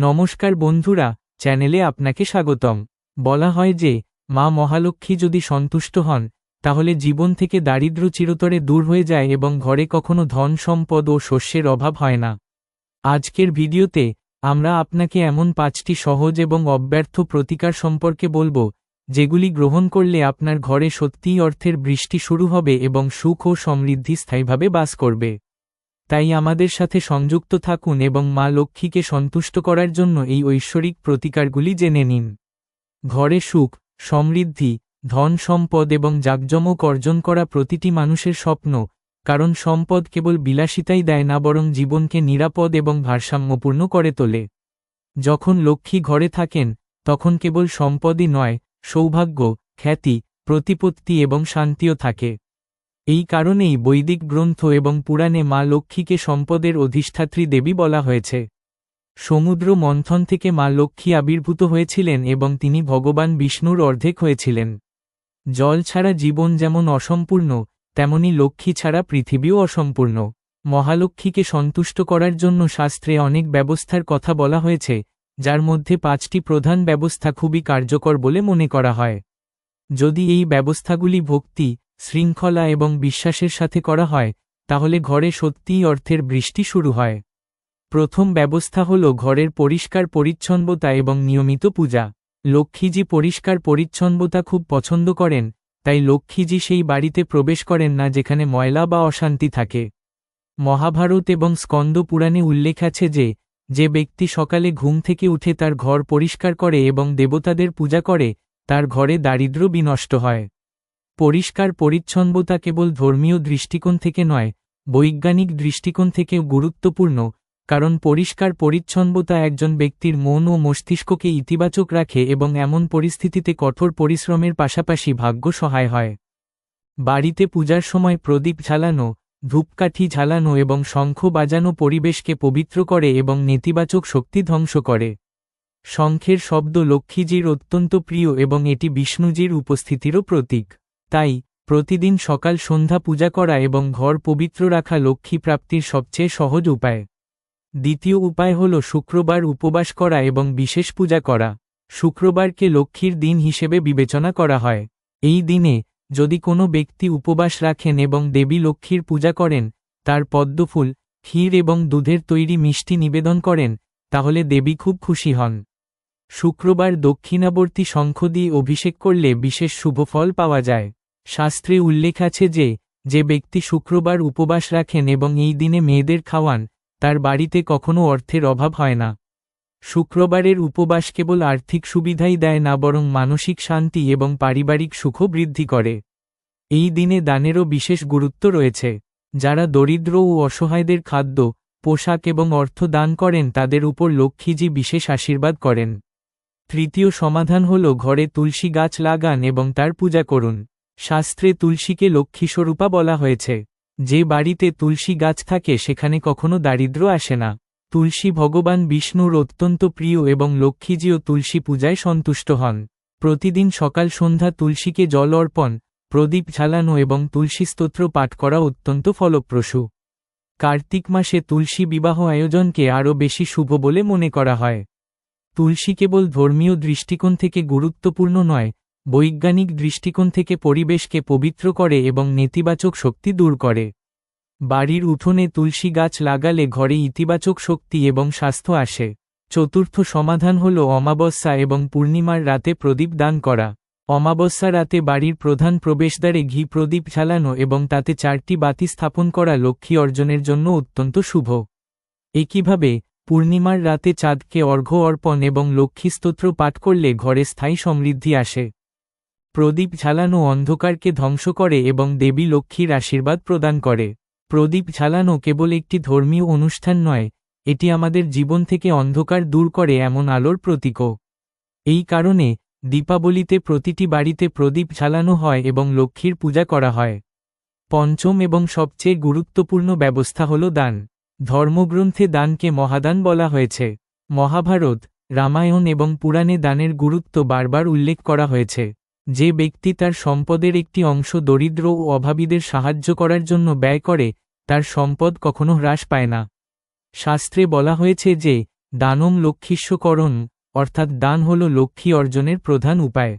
নমস্কার বন্ধুরা, চ্যানেলে আপনাকে স্বাগতম। বলা হয় যে, মা মহালক্ষ্মী যদি সন্তুষ্ট হন, তাহলে জীবন থেকে দারিদ্র চিরতরে দূর হয়ে যায় এবং ঘরে কখনো ধন সম্পদ ও শস্যের অভাব হয় না। আজকের ভিডিওতে আমরা আপনাকে এমন পাঁচটি সহজ এবং অব্যর্থ প্রতিকার সম্পর্কে বলব, যেগুলি গ্রহণ করলে আপনার ঘরে সত্যিই অর্থের বৃষ্টি শুরু হবে এবং সুখ ও সমৃদ্ধি স্থায়ীভাবে বাস করবে। তাই আমাদের সাথে সংযুক্ত থাকুন এবং মা লক্ষ্মীকে সন্তুষ্ট করার জন্য এই ঐশ্বরিক প্রতিকারগুলি জেনে নিন। ঘরে সুখ, সমৃদ্ধি, ধন সম্পদ এবং জাকজমক অর্জন করা প্রতিটি মানুষের স্বপ্ন, কারণ সম্পদ কেবল বিলাসিতাই দেয় না, বরং জীবনকে নিরাপদ এবং ভারসাম্যপূর্ণ করে তোলে। যখন লক্ষ্মী ঘরে থাকেন, তখন কেবল সম্পদই নয়, সৌভাগ্য, খ্যাতি, প্রতিপত্তি এবং শান্তিও থাকে। এই কারণেই বৈদিক গ্রন্থ এবং পুরাণে মা লক্ষ্মীকে সম্পদের অধিষ্ঠাত্রী দেবী বলা হয়েছে। সমুদ্র মন্থন থেকে মা লক্ষ্মী আবির্ভূত হয়েছিলেন এবং তিনি ভগবান বিষ্ণুর অর্ধেক হয়েছিলেন। জল ছাড়া জীবন যেমন অসম্পূর্ণ, তেমনি লক্ষ্মী ছাড়া পৃথিবীও অসম্পূর্ণ। মহালক্ষ্মীকে সন্তুষ্ট করার জন্য শাস্ত্রে অনেক ব্যবস্থার কথা বলা হয়েছে, যার মধ্যে পাঁচটি প্রধান ব্যবস্থা খুবই কার্যকর বলে মনে করা হয়। যদি এই ব্যবস্থাগুলি ভক্তি, শৃঙ্খলা এবং বিশ্বাসের সাথে করা হয়, তাহলে ঘরে সত্যিই অর্থের বৃষ্টি শুরু হয়। প্রথম ব্যবস্থা হল ঘরের পরিষ্কার পরিচ্ছন্নতা এবং নিয়মিত পূজা। লক্ষ্মীজি পরিষ্কার পরিচ্ছন্নতা খুব পছন্দ করেন, তাই লক্ষ্মীজি সেই বাড়িতে প্রবেশ করেন না যেখানে ময়লা বা অশান্তি থাকে। মহাভারত এবং স্কন্দ পুরাণে উল্লেখ আছে যে যে ব্যক্তি সকালে ঘুম থেকে উঠে তার ঘর পরিষ্কার করে এবং দেবতাদের পূজা করে তার ঘরে দারিদ্র বিনষ্ট হয়। পরিষ্কার পরিচ্ছন্নতা কেবল ধর্মীয় দৃষ্টিকোণ থেকে নয়, বৈজ্ঞানিক দৃষ্টিকোণ থেকেও গুরুত্বপূর্ণ, কারণ পরিষ্কার পরিচ্ছন্নতা একজন ব্যক্তির মন ও মস্তিষ্ককে ইতিবাচক রাখে এবং এমন পরিস্থিতিতে কঠোর পরিশ্রমের পাশাপাশি ভাগ্য সহায় হয়। বাড়িতে পূজার সময় প্রদীপ ঝালানো, ধূপকাঠি ঝালানো এবং শঙ্খ বাজানো পরিবেশকে পবিত্র করে এবং নেতিবাচক শক্তি ধ্বংস করে। শঙ্খের শব্দ লক্ষ্মীজির অত্যন্ত প্রিয় এবং এটি বিষ্ণুজির উপস্থিতিরও প্রতীক। তাই, প্রতিদিন সকাল সন্ধ্যা পূজা করা এবং ঘর পবিত্র রাখা লক্ষ্মী প্রাপ্তির সবচেয়ে সহজ উপায়। দ্বিতীয় উপায় হল শুক্রবার উপবাস করা এবং বিশেষ পূজা করা। শুক্রবারকে লক্ষ্মীর দিন হিসেবে বিবেচনা করা হয়। এই দিনে, যদি কোনো ব্যক্তি উপবাস রাখেন এবং দেবী লক্ষ্মীর পূজা করেন, তার পদ্মফুল, ক্ষীর এবং দুধের তৈরি মিষ্টি নিবেদন করেন তাহলে দেবী খুব খুশি হন। শুক্রবার দক্ষিণাবর্তী শঙ্খ দিয়ে অভিষেক করলে বিশেষ শুভফল পাওয়া যায়। শাস্ত্রে উল্লেখ আছে যে যে ব্যক্তি শুক্রবার উপবাস রাখেন এবং এই দিনে মেয়েদের খাওয়ান, তার বাড়িতে কখনো অর্থের অভাব হয় না। শুক্রবারের উপবাস কেবল আর্থিক সুবিধাই দেয় না, বরং মানসিক শান্তি এবং পারিবারিক সুখও বৃদ্ধি করে। এই দিনে দানেরও বিশেষ গুরুত্ব রয়েছে। যারা দরিদ্র ও অসহায়দের খাদ্য পোশাক এবং অর্থ দান করেন তাদের উপর লক্ষ্মীজি বিশেষ আশীর্বাদ করেন। তৃতীয় সমাধান হল ঘরে তুলসী গাছ লাগান এবং তার পূজা করুন। শাস্ত্রে তুলসীকে লক্ষ্মীস্বরূপা বলা হয়েছে। যে বাড়িতে তুলসী গাছ থাকে সেখানে কখনো দারিদ্র আসে না। তুলসী ভগবান বিষ্ণুর অত্যন্ত প্রিয় এবং লক্ষ্মীজিও তুলসী পূজায় সন্তুষ্ট হন। প্রতিদিন সকাল সন্ধ্যা তুলসীকে জল অর্পণ, প্রদীপ ঝালানো এবং তুলসী স্তোত্র পাঠ করা অত্যন্ত ফলপ্রসূ। কার্তিক মাসে তুলসী বিবাহ আয়োজনকে আরও বেশি শুভ বলে মনে করা হয়। তুলসী কেবল ধর্মীয় দৃষ্টিকোণ থেকে গুরুত্বপূর্ণ নয়, বৈজ্ঞানিক দৃষ্টিকোণ থেকে পরিবেশকে পবিত্র করে এবং নেতিবাচক শক্তি দূর করে। বাড়ির উঠোনে তুলসী গাছ লাগালে ঘরে ইতিবাচক শক্তি এবং স্বাস্থ্য আসে। চতুর্থ সমাধান হল অমাবস্যা এবং পূর্ণিমার রাতে প্রদীপ দান করা। অমাবস্যা রাতে বাড়ির প্রধান প্রবেশদ্বারে ঘি প্রদীপ ঝালানো এবং তাতে চারটি বাতি স্থাপন করা লক্ষ্মী অর্জনের জন্য অত্যন্ত শুভ। একইভাবে, পূর্ণিমার রাতে চাঁদকে অর্ঘ্য অর্পণ এবং লক্ষ্মী স্তোত্র পাঠ করলে ঘরে স্থায়ী সমৃদ্ধি আসে। প্রদীপ ঝালানো অন্ধকারকে ধ্বংস করে এবং দেবী লক্ষ্মীর আশীর্বাদ প্রদান করে। প্রদীপ ঝালানো কেবল একটি ধর্মীয় অনুষ্ঠান নয়, এটি আমাদের জীবন থেকে অন্ধকার দূর করে এমন আলোর প্রতীকও। এই কারণে দীপাবলিতে প্রতিটি বাড়িতে প্রদীপ ঝালানো হয় এবং লক্ষ্মীর পূজা করা হয়। পঞ্চম এবং সবচেয়ে গুরুত্বপূর্ণ ব্যবস্থা হল দান। ধর্মগ্রন্থে দানকে মহাদান বলা হয়েছে। মহাভারত, রামায়ণ এবং পুরাণে দানের গুরুত্ব বারবার উল্লেখ করা হয়েছে। যে ব্যক্তি তার সম্পদের একটি অংশ দরিদ্র ও অভাবীদের সাহায্য করার জন্য ব্যয় করে, তার সম্পদ কখনো হ্রাস পায় না। শাস্ত্রে বলা হয়েছে যে, দানম লক্ষ্মীস্বকরণ অর্থাৎ দান হল লক্ষ্মী অর্জনের প্রধান উপায়।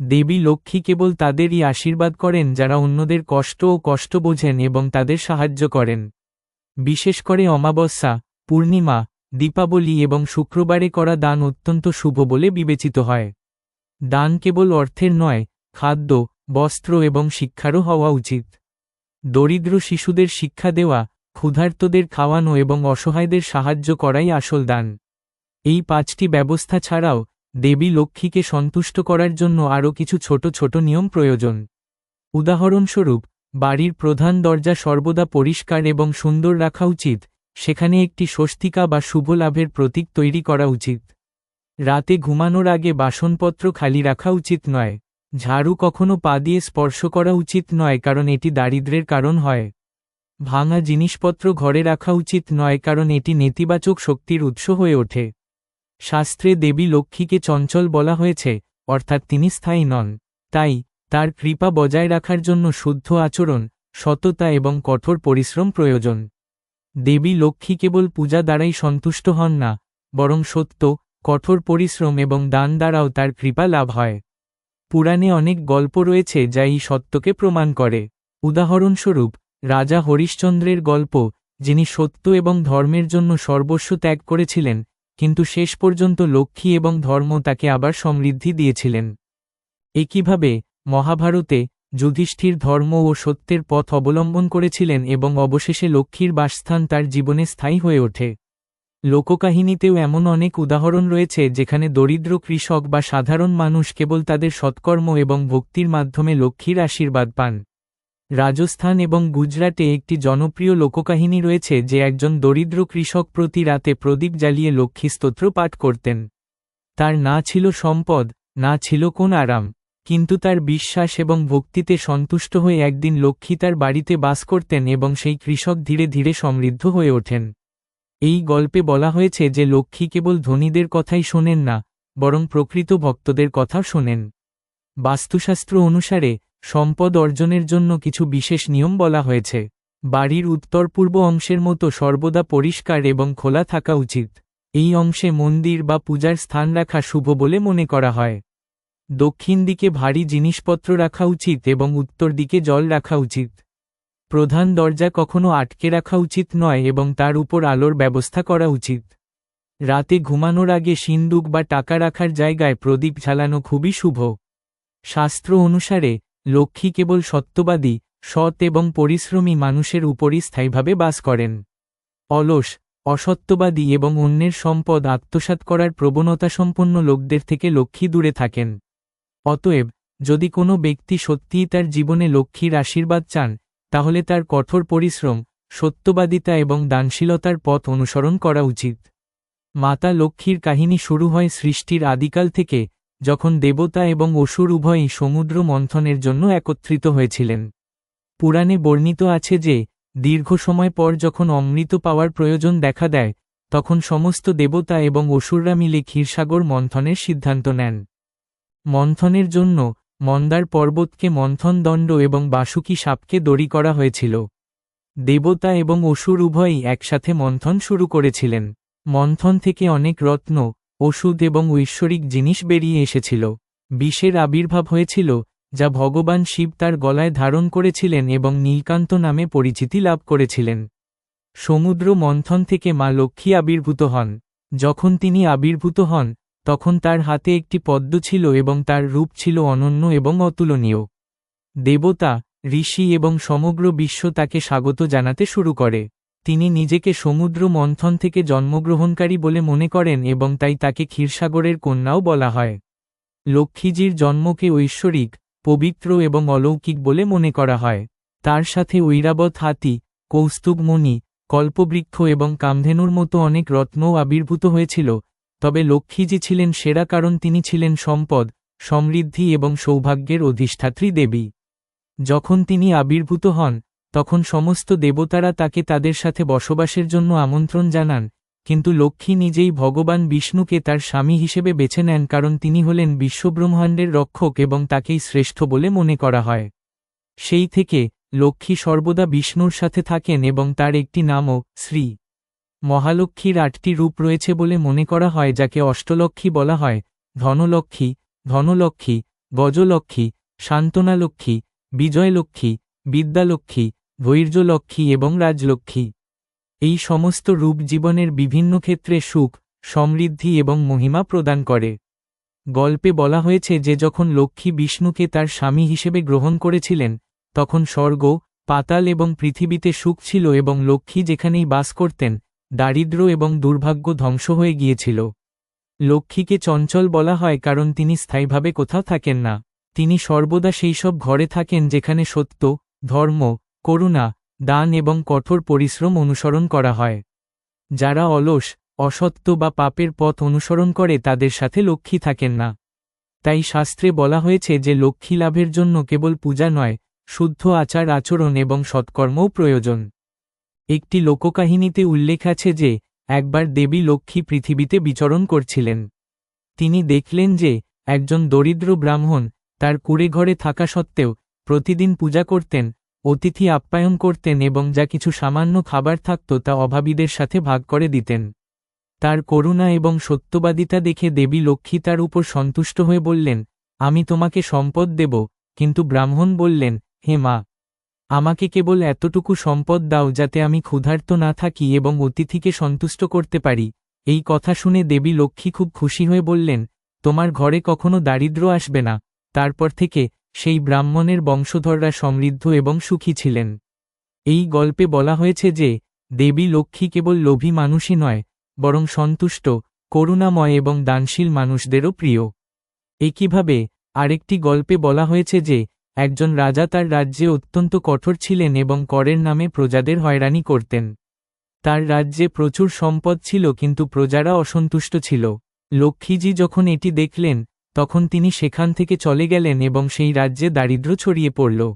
দেবী লক্ষ্মী কেবল তাদেরই আশীর্বাদ করেন যারা অন্যদের কষ্ট ও কষ্ট বোঝেন এবং তাদের সাহায্য করেন। বিশেষ করে অমাবস্যা, পূর্ণিমা, দীপাবলি এবং শুক্রবারে করা দান অত্যন্ত শুভ বলে বিবেচিত হয়। দান কেবল অর্থের নয়, খাদ্য, বস্ত্র এবং শিক্ষারও হওয়া উচিত। দরিদ্র শিশুদের শিক্ষা দেওয়া, ক্ষুধার্তদের খাওয়ানো এবং অসহায়দের সাহায্য করাই আসল দান। এই পাঁচটি ব্যবস্থা ছাড়াও দেবী লক্ষ্মীকে সন্তুষ্ট করার জন্য আরও কিছু ছোট ছোট নিয়ম প্রয়োজন। উদাহরণস্বরূপ, বাড়ির প্রধান দরজা সর্বদা পরিষ্কার এবং সুন্দর রাখা উচিত, সেখানে একটি স্বস্তিকা বা শুভ লাভের প্রতীক তৈরি করা উচিত। রাতে ঘুমানোর আগে বাসনপত্র খালি রাখা উচিত নয়। ঝাড়ু কখনো পা দিয়ে স্পর্শ করা উচিত নয় কারণ এটি দারিদ্রের কারণ হয়। ভাঙা জিনিসপত্র ঘরে রাখা উচিত নয় কারণ এটি নেতিবাচক শক্তির উৎস হয়ে ওঠে। শাস্ত্রে দেবী লক্ষ্মীকে চঞ্চল বলা হয়েছে, অর্থাৎ তিনি স্থায়ী নন। তাই, তার কৃপা বজায় রাখার জন্য শুদ্ধ আচরণ, সততা এবং কঠোর পরিশ্রম প্রয়োজন। দেবী লক্ষ্মী কেবল পূজা দ্বারাই সন্তুষ্ট হন না, বরং সত্য, কঠোর পরিশ্রম এবং দান দ্বারাও তার কৃপা লাভ হয়। পুরাণে অনেক গল্প রয়েছে যা এই সত্যকে প্রমাণ করে। উদাহরণস্বরূপ, রাজা হরিশ্চন্দ্রের গল্প, যিনি সত্য এবং ধর্মের জন্য সর্বস্ব ত্যাগ করেছিলেন কিন্তু শেষ পর্যন্ত লক্ষ্মী এবং ধর্ম তাকে আবার সমৃদ্ধি দিয়েছিলেন। একইভাবে, মহাভারতে যুধিষ্ঠির ধর্ম ও সত্যের পথ অবলম্বন করেছিলেন এবং অবশেষে লক্ষ্মীর বাসস্থান তার জীবনে স্থায়ী হয়ে ওঠে। লোককাহিনীতেও এমন অনেক উদাহরণ রয়েছে যেখানে দরিদ্র কৃষক বা সাধারণ মানুষ কেবল তাদের সৎকর্ম এবং ভক্তির মাধ্যমে লক্ষ্মীর আশীর্বাদ পান। রাজস্থান এবং গুজরাটে একটি জনপ্রিয় লোককাহিনী রয়েছে যে একজন দরিদ্র কৃষক প্রতি রাতে প্রদীপ জ্বালিয়ে লক্ষ্মী স্তোত্র পাঠ করতেন। তার না ছিল সম্পদ, না ছিল কোন আরাম, কিন্তু তার বিশ্বাস এবং ভক্তিতে সন্তুষ্ট হয়ে একদিন লক্ষ্মী তার বাড়িতে বাস করতেন এবং সেই কৃষক ধীরে ধীরে সমৃদ্ধ হয়ে ওঠেন। এই গল্পে বলা হয়েছে যে লক্ষ্মী কেবল ধনীদের কথাই শোনেন না, বরং প্রকৃত ভক্তদের কথাও শোনেন। বাস্তুশাস্ত্র অনুসারে সম্পদ অর্জনের জন্য কিছু বিশেষ নিয়ম বলা হয়েছে। বাড়ির উত্তর পূর্ব অংশের মতো সর্বদা পরিষ্কার এবং খোলা থাকা উচিত। এই অংশে মন্দির বা পূজার স্থান রাখা শুভ বলে মনে করা হয়। দক্ষিণ দিকে ভারী জিনিসপত্র রাখা উচিত এবং উত্তর দিকে জল রাখা উচিত। প্রধান দরজা কখনো আটকে রাখা উচিত নয় এবং তার উপর আলোর ব্যবস্থা করা উচিত। রাতে ঘুমানোর আগে সিন্দুক বা টাকা রাখার জায়গায় প্রদীপ ঝালানো খুবই শুভ। শাস্ত্র অনুসারে লক্ষ্মী কেবল সত্যবাদী, সৎ এবং পরিশ্রমী মানুষের উপরই স্থায়ীভাবে বাস করেন। অলস, অসত্যবাদী এবং অন্যের সম্পদ আত্মসাৎ করার প্রবণতাসম্পন্ন লোকদের থেকে লক্ষ্মী দূরে থাকেন। অতএব, যদি কোনো ব্যক্তি সত্যিই তার জীবনে লক্ষ্মীর আশীর্বাদ চান, তাহলে তার কঠোর পরিশ্রম, সত্যবাদিতা এবং দানশীলতার পথ অনুসরণ করা উচিত। মাতা লক্ষ্মীর কাহিনী শুরু হয় সৃষ্টির আদিকাল থেকে যখন দেবতা এবং অসুর উভয়ই সমুদ্র মন্থনের জন্য একত্রিত হয়েছিলেন। পুরাণে বর্ণিত আছে যে, দীর্ঘ সময় পর যখন অমৃত পাওয়ার প্রয়োজন দেখা দেয়, তখন সমস্ত দেবতা এবং অসুররা মিলে ক্ষীরসাগর মন্থনের সিদ্ধান্ত নেন। মন্থনের জন্য মন্দার পর্বতকে মন্থন দণ্ড এবং বাসুকি সাপকে দড়ি করা হয়েছিল। দেবতা এবং অসুর উভয়ই একসাথে মন্থন শুরু করেছিলেন। মন্থন থেকে অনেক রত্ন ওষুধ এবং ঐশ্বরিক জিনিস বেরিয়ে এসেছিল। বিষের আবির্ভাব হয়েছিল, যা ভগবান শিব তার গলায় ধারণ করেছিলেন এবং নীলকান্ত নামে পরিচিতি লাভ করেছিলেন। সমুদ্র মন্থন থেকে মা লক্ষ্মী আবির্ভূত হন। যখন তিনি আবির্ভূত হন, তখন তার হাতে একটি পদ্ম ছিল এবং তার রূপ ছিল অনন্য এবং অতুলনীয়। দেবতা, ঋষি এবং সমগ্র বিশ্ব তাকে স্বাগত জানাতে শুরু করে। তিনি নিজেকে সমুদ্র মন্থন থেকে জন্মগ্রহণকারী বলে মনে করেন এবং তাই তাকে ক্ষীরসাগরের কন্যাও বলা হয়। লক্ষ্মীজির জন্মকে ঐশ্বরিক, পবিত্র এবং অলৌকিক বলে মনে করা হয়। তার সাথে ঐরাবত হাতি, কৌস্তুভমণি, কল্পবৃক্ষ এবং কামধেনুর মতো অনেক রত্নও আবির্ভূত হয়েছিল, তবে লক্ষ্মীজি ছিলেন সেরা কারণ তিনি ছিলেন সম্পদ, সমৃদ্ধি এবং সৌভাগ্যের অধিষ্ঠাত্রী দেবী। যখন তিনি আবির্ভূত হন তখন সমস্ত দেবতারা তাকে তাদের সাথে বসবাসের জন্য আমন্ত্রণ জানান, কিন্তু লক্ষ্মী নিজেই ভগবান বিষ্ণুকে তার স্বামী হিসেবে বেছে নেন কারণ তিনি হলেন বিশ্বব্রহ্মাণ্ডের রক্ষক এবং তাকেই শ্রেষ্ঠ বলে মনে করা হয়। সেই থেকে, লক্ষ্মী সর্বদা বিষ্ণুর সাথে থাকেন এবং তার একটি নামও, শ্রী। মহালক্ষ্মীর আটটি রূপ রয়েছে বলে মনে করা হয় যাকে অষ্টলক্ষ্মী বলা হয়, ধনলক্ষ্মী ধনলক্ষ্মী, গজলক্ষ্মী শান্তনালক্ষ্মী বিজয়লক্ষ্মী, বিদ্যালক্ষ্মী ধৈর্যলক্ষ্মী এবং রাজলক্ষ্মী। এই সমস্ত রূপ জীবনের বিভিন্ন ক্ষেত্রে সুখ, সমৃদ্ধি এবং মহিমা প্রদান করে। গল্পে বলা হয়েছে যে যখন লক্ষ্মী বিষ্ণুকে তার স্বামী হিসেবে গ্রহণ করেছিলেন, তখন স্বর্গ, পাতাল এবং পৃথিবীতে সুখ ছিল এবং লক্ষ্মী যেখানেই বাস করতেন দারিদ্র্য এবং দুর্ভাগ্য ধ্বংস হয়ে গিয়েছিল। লক্ষ্মীকে চঞ্চল বলা হয় কারণ তিনি স্থায়ীভাবে কোথাও থাকেন না। তিনি সর্বদা সেই সব ঘরে থাকেন যেখানে সত্য, ধর্ম করুণা, দান এবং কঠোর পরিশ্রম অনুসরণ করা হয়। যারা অলস, অসত্য বা পাপের পথ অনুসরণ করে তাদের সাথে লক্ষ্মী থাকেন না। তাই শাস্ত্রে বলা হয়েছে যে লক্ষ্মী লাভের জন্য কেবল পূজা নয়, শুদ্ধ আচার আচরণ এবং সৎকর্মও প্রয়োজন। একটি লোককাহিনীতে উল্লেখ আছে যে, একবার দেবী লক্ষ্মী পৃথিবীতে বিচরণ করছিলেন। তিনি দেখলেন যে, একজন দরিদ্র ব্রাহ্মণ তার কুড়ে ঘরে থাকা সত্ত্বেও প্রতিদিন পূজা করতেন অতিথি আপ্যায়ন করতেন এবং যা কিছু সামান্য খাবার থাকত তা অভাবীদের সাথে ভাগ করে দিতেন। তার করুণা এবং সত্যবাদিতা দেখে দেবী লক্ষ্মী তার উপর সন্তুষ্ট হয়ে বললেন, আমি তোমাকে সম্পদ দেব, কিন্তু ব্রাহ্মণ বললেন, হে মা, আমাকে কেবল এতটুকু সম্পদ দাও যাতে আমি ক্ষুধার্ত না থাকি এবং অতিথিকে সন্তুষ্ট করতে পারি। এই কথা শুনে দেবী লক্ষ্মী খুব খুশি হয়ে বললেন, তোমার ঘরে কখনো দারিদ্র আসবে না। তারপর থেকে সেই ব্রাহ্মণের বংশধররা সমৃদ্ধ এবং সুখী ছিলেন। এই গল্পে বলা হয়েছে যে, দেবী লক্ষ্মী কেবল লোভী মানুষই নয়, বরং সন্তুষ্ট, করুণাময় এবং দানশীল মানুষদেরও প্রিয়। একইভাবে, আরেকটি গল্পে বলা হয়েছে যে, একজন রাজা তার রাজ্যে অত্যন্ত কঠোর ছিলেন এবং করের নামে প্রজাদের হয়রানি করতেন। তার রাজ্যে প্রচুর সম্পদ ছিল কিন্তু প্রজারা অসন্তুষ্ট ছিল। লক্ষ্মীজি যখন এটি দেখলেন তখন তিনি সেখান থেকে চলে গেলেন এবং সেই রাজ্যে দারিদ্র ছড়িয়ে পড়ল।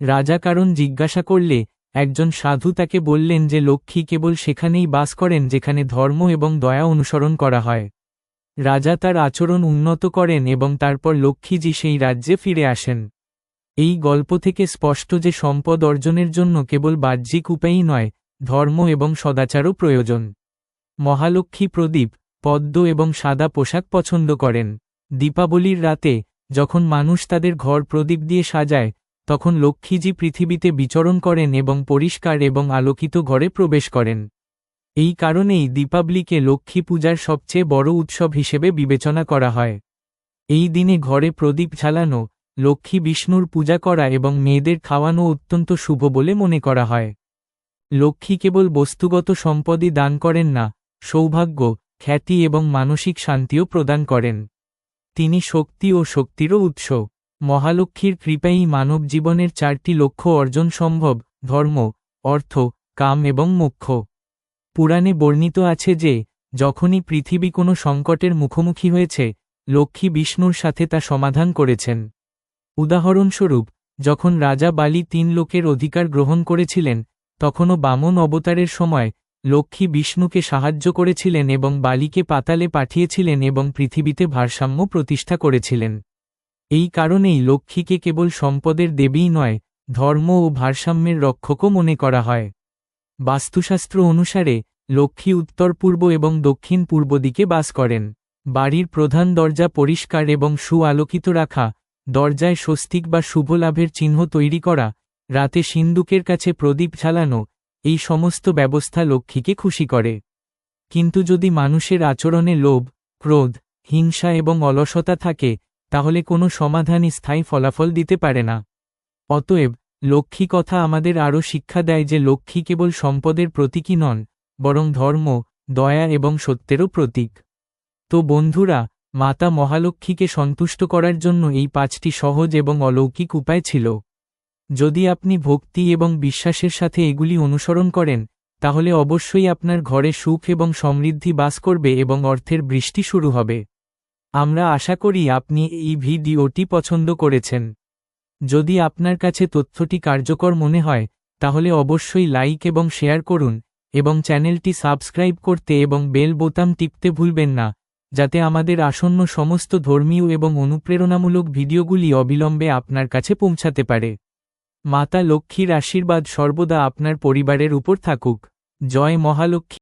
রাজা কারণ জিজ্ঞাসা করলে একজন সাধু তাকে বললেন যে লক্ষ্মী কেবল সেখানেই বাস করেন যেখানে ধর্ম এবং দয়া অনুসরণ করা হয়। রাজা তার আচরণ উন্নত করেন এবং তারপর লক্ষ্মীজি সেই রাজ্যে ফিরে আসেন। এই গল্প থেকে স্পষ্ট যে সম্পদ অর্জনের জন্য কেবল বাহ্যিক উপায়ই নয়, ধর্ম এবং সদাচারও প্রয়োজন। মহালক্ষ্মী প্রদীপ, পদ্ম এবং সাদা পোশাক পছন্দ করেন। দীপাবলির রাতে, যখন মানুষ তাদের ঘর প্রদীপ দিয়ে সাজায়, তখন লক্ষ্মীজি পৃথিবীতে বিচরণ করেন এবং পরিষ্কার এবং আলোকিত ঘরে প্রবেশ করেন। এই কারণেই দীপাবলিকে লক্ষ্মী পূজার সবচেয়ে বড় উৎসব হিসেবে বিবেচনা করা হয়। এই দিনে ঘরে প্রদীপ ঝালানো লক্ষ্মী বিষ্ণুর পূজা করা এবং মেয়েদের খাওয়ানো অত্যন্ত শুভ বলে মনে করা হয়। লক্ষ্মী কেবল বস্তুগত সম্পদই দান করেন না, সৌভাগ্য, খ্যাতি এবং মানসিক শান্তিও প্রদান করেন। তিনি শক্তি ও শক্তিরও উৎস। মহালক্ষ্মীর কৃপাই মানব জীবনের চারটি লক্ষ্য অর্জন সম্ভব, ধর্ম, অর্থ, কাম এবং মোক্ষ। পুরাণে বর্ণিত আছে যে, যখনই পৃথিবী কোনো সংকটের মুখোমুখি হয়েছে, লক্ষ্মী বিষ্ণুর সাথে তা সমাধান করেছেন। উদাহরণস্বরূপ, যখন রাজা বালি তিন লোকের অধিকার গ্রহণ করেছিলেন, তখনও বামন অবতারের সময় লক্ষ্মী বিষ্ণুকে সাহায্য করেছিলেন এবং বালিকে পাতালে পাঠিয়েছিলেন এবং পৃথিবীতে ভারসাম্য প্রতিষ্ঠা করেছিলেন। এই কারণেই লক্ষ্মীকে কেবল সম্পদের দেবীই নয়, ধর্ম ও ভারসাম্যের রক্ষকও মনে করা হয়। বাস্তুশাস্ত্র অনুসারে, লক্ষ্মী উত্তর পূর্ব এবং দক্ষিণ পূর্ব দিকে বাস করেন। বাড়ির প্রধান দরজা পরিষ্কার এবং সুআলোকিত রাখা, দরজায় স্বস্তিক বা শুভ লাভের চিহ্ন তৈরি করা, রাতে সিন্দুকের কাছে প্রদীপ ঝালানো এই সমস্ত ব্যবস্থা লক্ষ্মীকে খুশি করে। কিন্তু যদি মানুষের আচরণে লোভ, ক্রোধ, হিংসা এবং অলসতা থাকে, তাহলে কোনো সমাধানই স্থায়ী ফলাফল দিতে পারে না। অতএব, লক্ষ্মী কথা আমাদের আরও শিক্ষা দেয় যে লক্ষ্মী কেবল সম্পদের প্রতীকই নন, বরং ধর্ম, দয়া এবং সত্যেরও প্রতীক। তো বন্ধুরা, মাতা মহালক্ষ্মীকে সন্তুষ্ট করার জন্য এই পাঁচটি সহজ এবং অলৌকিক উপায় ছিল। যদি আপনি ভক্তি এবং বিশ্বাসের সাথে এগুলি অনুসরণ করেন, তাহলে অবশ্যই আপনার ঘরে সুখ এবং সমৃদ্ধি বাস করবে এবং অর্থের বৃষ্টি শুরু হবে। আমরা আশা করি আপনি এই ভিডিওটি পছন্দ করেছেন। যদি আপনার কাছে তথ্যটি কার্যকর মনে হয়, তাহলে অবশ্যই লাইক এবং শেয়ার করুন, এবং চ্যানেলটি সাবস্ক্রাইব করতে এবং বেল বোতাম টিপতে ভুলবেন না, যাতে আমাদের আসন্ন সমস্ত ধর্মীয় এবং অনুপ্রেরণামূলক ভিডিওগুলি অবিলম্বে আপনার কাছে পৌঁছাতে পারে। মাতা লক্ষ্মীর আশীর্বাদ সর্বদা আপনার পরিবারের উপর থাকুক। জয় মহালক্ষ্মী।